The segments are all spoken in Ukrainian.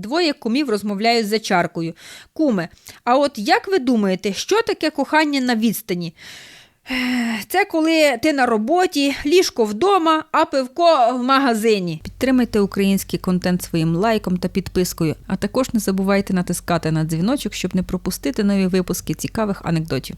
Двоє кумів розмовляють за чаркою. Куме, а от як ви думаєте, що таке кохання на відстані? Це коли ти на роботі, ліжко вдома, а пивко в магазині. Підтримайте український контент своїм лайком та підпискою, а також не забувайте натискати на дзвіночок, щоб не пропустити нові випуски цікавих анекдотів.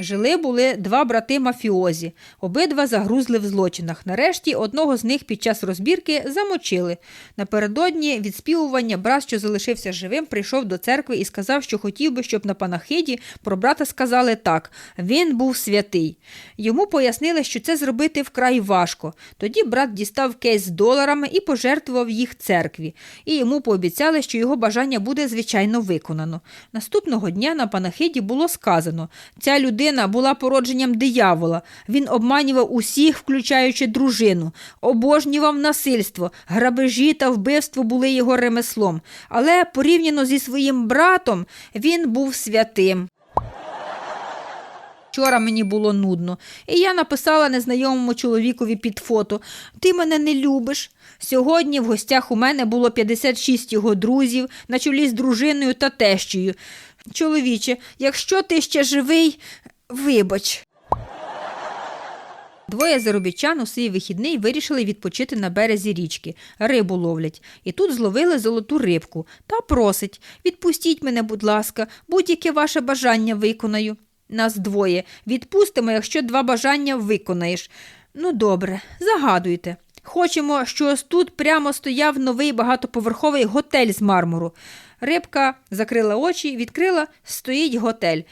Жили були два брати мафіозі, обидва загрузли в злочинах. Нарешті одного з них під час розбірки замочили. Напередодні відспівування брат, що залишився живим, прийшов до церкви і сказав, що хотів би, щоб на панахиді про брата сказали так: він був святий. Йому пояснили, що це зробити вкрай важко. Тоді брат дістав кейс з доларами і пожертвував їх церкві. І йому пообіцяли, що його бажання буде звичайно виконано. Наступного дня на панахиді було сказано: ця людина була породженням диявола. Він обманював усіх, включаючи дружину, обожнював насильство, грабежі та вбивство були його ремеслом. Але порівняно зі своїм братом він був святим. Вчора мені було нудно, і я написала незнайомому чоловікові під фото: Ти мене не любиш. Сьогодні в гостях у мене було 56 його друзів на чолі з дружиною та тещею. Чоловіче, якщо ти ще живий, вибач. Двоє заробітчан у свій вихідний вирішили відпочити на березі річки, рибу ловлять. І тут зловили золоту рибку та просить відпустіть мене, будь ласка, будь-яке ваше бажання виконаю. Нас двоє. Відпустимо, якщо два бажання виконаєш. Ну, добре, загадуйте. Хочемо, що ось тут прямо стояв новий багатоповерховий готель з мармуру. Рибка закрила очі, відкрила, стоїть готель.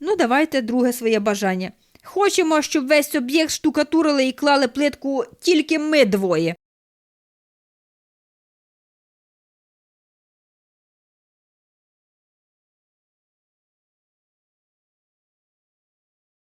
Ну, давайте друге своє бажання. Хочемо, щоб весь об'єкт штукатурили і клали плитку тільки ми двоє.